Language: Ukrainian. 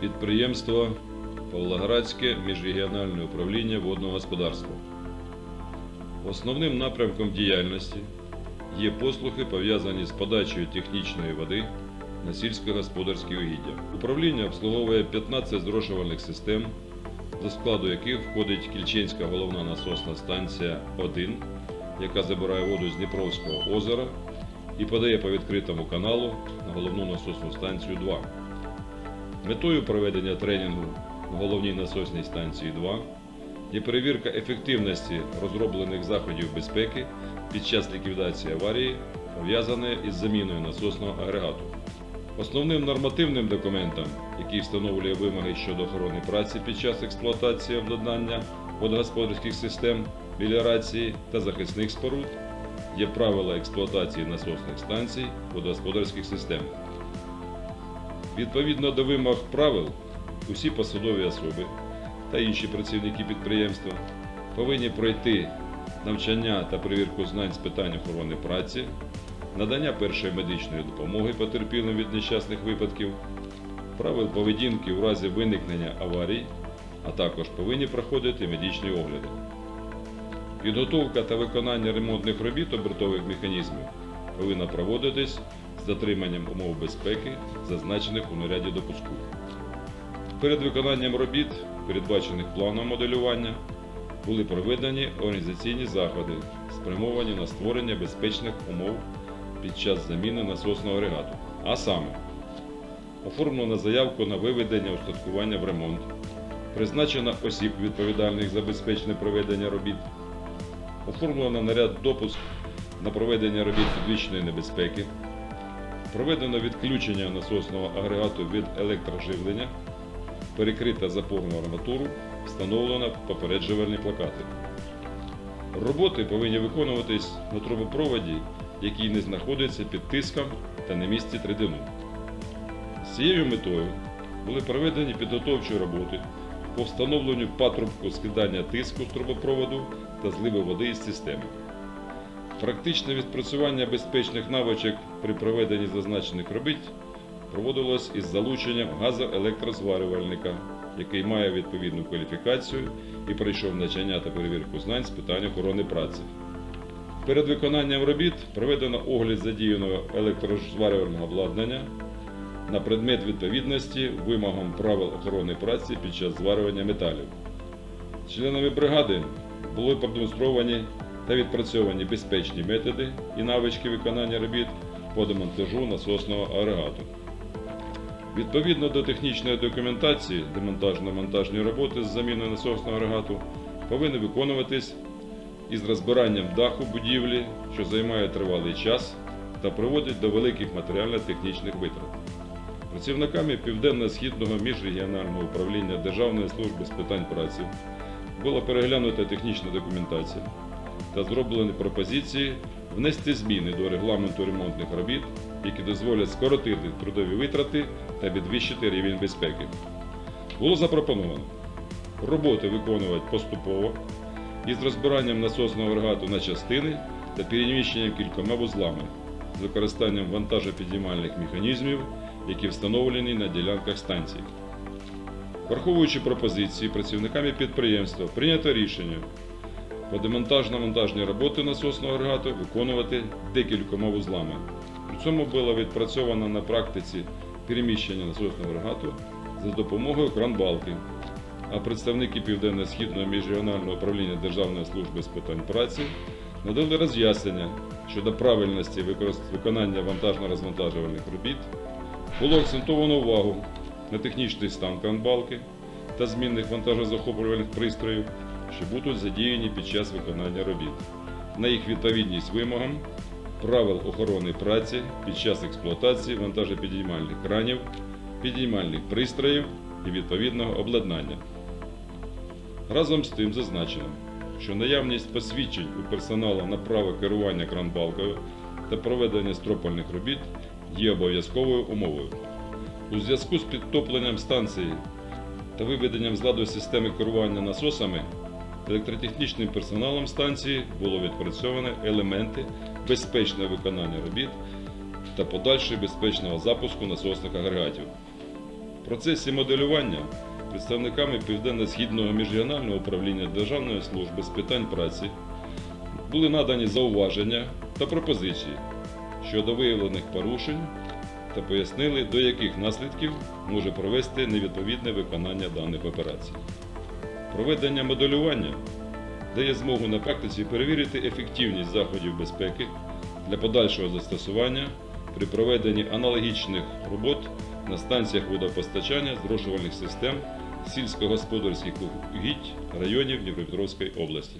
Підприємство Павлоградське міжрегіональне управління водного господарства. Основним напрямком діяльності є послуги, пов'язані з подачею технічної води на сільськогосподарські угіддя. Управління обслуговує 15 зрошувальних систем, до складу яких входить Кільченська головна насосна станція 1, яка забирає воду з Дніпровського озера і подає по відкритому каналу на головну насосну станцію 2. Метою проведення тренінгу в головній насосній станції 2 є перевірка ефективності розроблених заходів безпеки під час ліквідації аварії, пов'язаної із заміною насосного агрегату. Основним нормативним документом, який встановлює вимоги щодо охорони праці під час експлуатації обладнання водогосподарських систем, меліорації та захисних споруд, є правила експлуатації насосних станцій водогосподарських систем. Відповідно до вимог правил, усі посадові особи та інші працівники підприємства повинні пройти навчання та перевірку знань з питань охорони праці, надання першої медичної допомоги потерпілим від нещасних випадків, правил поведінки у разі виникнення аварій, а також повинні проходити медичні огляди. Підготовка та виконання ремонтних робіт обертових механізмів повинна проводитись з дотриманням умов безпеки, зазначених у наряді допуску. Перед виконанням робіт, передбачених планом моделювання, були проведені організаційні заходи, спрямовані на створення безпечних умов під час заміни насосного агрегату. А саме, оформлено заявку на виведення устаткування в ремонт, призначено осіб відповідальних за безпечне проведення робіт, оформлено наряд допуск на проведення робіт підвищеної небезпеки, проведено відключення насосного агрегату від електроживлення, перекрита запорну арматуру, встановлено попереджувальні плакати. Роботи повинні виконуватись на трубопроводі, який не знаходиться під тиском та не містить рідину. З цією метою були проведені підготовчі роботи по встановленню патрубку скидання тиску з трубопроводу та зливу води із системи. Практичне відпрацювання безпечних навичок при проведенні зазначених робіт проводилось із залученням газоелектрозварювальника, який має відповідну кваліфікацію і пройшов навчання та перевірку знань з питань охорони праці. Перед виконанням робіт проведено огляд задіяного електрозварювального обладнання на предмет відповідності вимогам правил охорони праці під час зварювання металів. Членами бригади були продемонстровані та відпрацьовані безпечні методи і навички виконання робіт демонтажу насосного агрегату. Відповідно до технічної документації, демонтажно-монтажні роботи з заміною насосного агрегату повинні виконуватись із розбиранням даху будівлі, що займає тривалий час та приводить до великих матеріально-технічних витрат. Працівниками Південно-Східного міжрегіонального управління Державної служби з питань праці була переглянута технічна документація та зроблені пропозиції внести зміни до регламенту ремонтних робіт, які дозволять скоротити трудові витрати та підвищити рівень безпеки. Було запропоновано роботи виконувати поступово із розбиранням насосного агрегату на частини та переміщенням кількома вузлами з використанням вантажопідіймальних механізмів, які встановлені на ділянках станцій. Враховуючи пропозиції працівниками підприємства, прийнято рішення по демонтажно-монтажні роботи насосного агрегату виконувати декількома вузлами. При цьому було відпрацьовано на практиці переміщення насосного агрегату за допомогою кранбалки. А представники Південно-Східного міжрегіонального управління Державної служби з питань праці надали роз'яснення щодо правильності виконання вантажно-розвантажувальних робіт. Було акцентовано увагу на технічний стан кранбалки та змінних вантажозахоплювальних пристроїв, що будуть задіяні під час виконання робіт, на їх відповідність вимогам правил охорони праці під час експлуатації вантажопідіймальних кранів, підіймальних пристроїв і відповідного обладнання. Разом з тим зазначено, що наявність посвідчень у персоналу на право керування кранбалкою та проведення стропольних робіт є обов'язковою умовою. У зв'язку з підтопленням станції та виведенням з ладу системи керування насосами електротехнічним персоналом станції було відпрацьовано елементи безпечного виконання робіт та подальшого безпечного запуску насосних агрегатів. В процесі моделювання представниками Південно-Східного міжрегіонального управління Державної служби з питань праці були надані зауваження та пропозиції щодо виявлених порушень та пояснили, до яких наслідків може привести невідповідне виконання даних операцій. Проведення моделювання дає змогу на практиці перевірити ефективність заходів безпеки для подальшого застосування при проведенні аналогічних робот на станціях водопостачання зрошувальних систем сільськогосподарських угідь районів Дніпропетровської області.